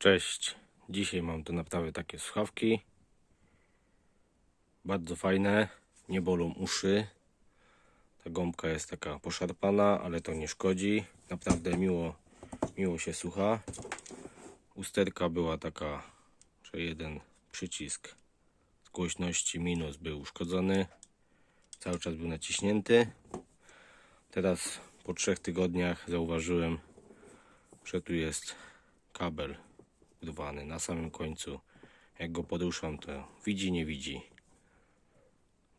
Cześć. Dzisiaj mam tu naprawy takie słuchawki. Bardzo fajne. Nie bolą uszy. Ta gąbka jest taka poszarpana, ale to nie szkodzi. Naprawdę miło, miło się słucha. Usterka była taka, że jeden przycisk z głośności minus był uszkodzony. Cały czas był naciśnięty. Teraz po trzech tygodniach zauważyłem, że tu jest kabel urwany na samym końcu. Jak go poruszam, to widzi, nie widzi.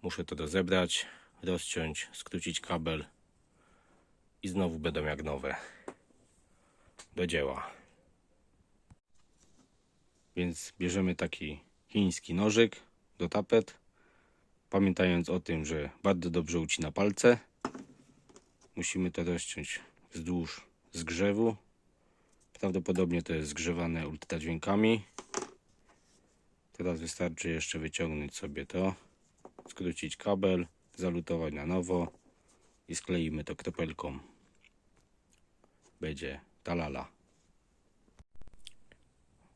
Muszę to rozebrać, rozciąć, skrócić kabel i znowu będą jak nowe. Do dzieła. Więc bierzemy taki chiński nożyk do tapet, pamiętając o tym, że bardzo dobrze ucina palce. Musimy to rozciąć wzdłuż zgrzewu, Prawdopodobnie to jest zgrzewane ultradźwiękami. Teraz wystarczy jeszcze wyciągnąć sobie to, skrócić kabel, zalutować na nowo i skleimy to kropelką. Będzie talala.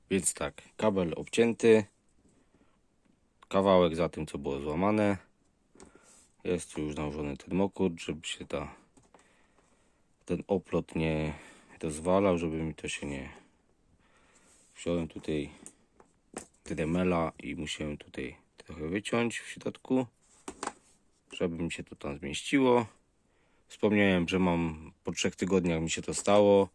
Więc tak, kabel obcięty, kawałek za tym co było złamane. Jest tu już nałożony termokurt, żeby się ta, ten oplot nie rozwalał, żeby mi to się nie... Wziąłem tutaj dremela i musiałem tutaj trochę wyciąć w środku, żeby mi się to tam zmieściło. Wspomniałem, że mam po trzech tygodniach mi się to stało.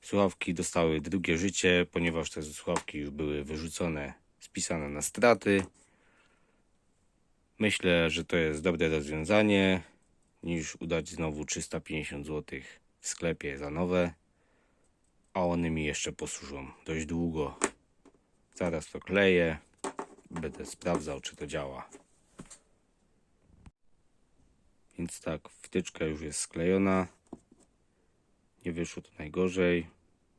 Słuchawki dostały drugie życie, ponieważ te słuchawki już były wyrzucone, spisane na straty. Myślę, że to jest dobre rozwiązanie, niż udać znowu 350 zł w sklepie za nowe a one mi jeszcze posłużą dość długo. Zaraz to kleję. Będę sprawdzał, czy to działa. Więc tak, wtyczka już jest sklejona. Nie wyszło to najgorzej.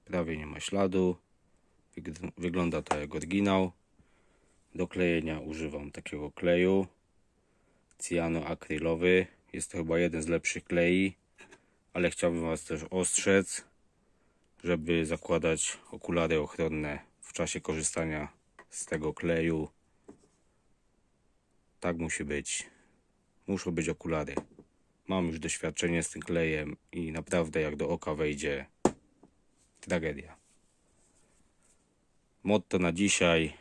Prawie nie ma śladu. Wygl- Wygląda to jak oryginał. Do klejenia używam takiego kleju. Cyjanoakrylowy. Jest to chyba jeden z lepszych klei. Ale chciałbym Was też ostrzec, żeby zakładać okulary ochronne w czasie korzystania z tego kleju. Tak musi być. Muszą być okulary. Mam już doświadczenie z tym klejem i naprawdę jak do oka wejdzie tragedia. Motto na dzisiaj: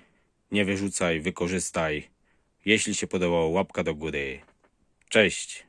nie wyrzucaj, wykorzystaj. Jeśli się podobało, łapka do góry. Cześć!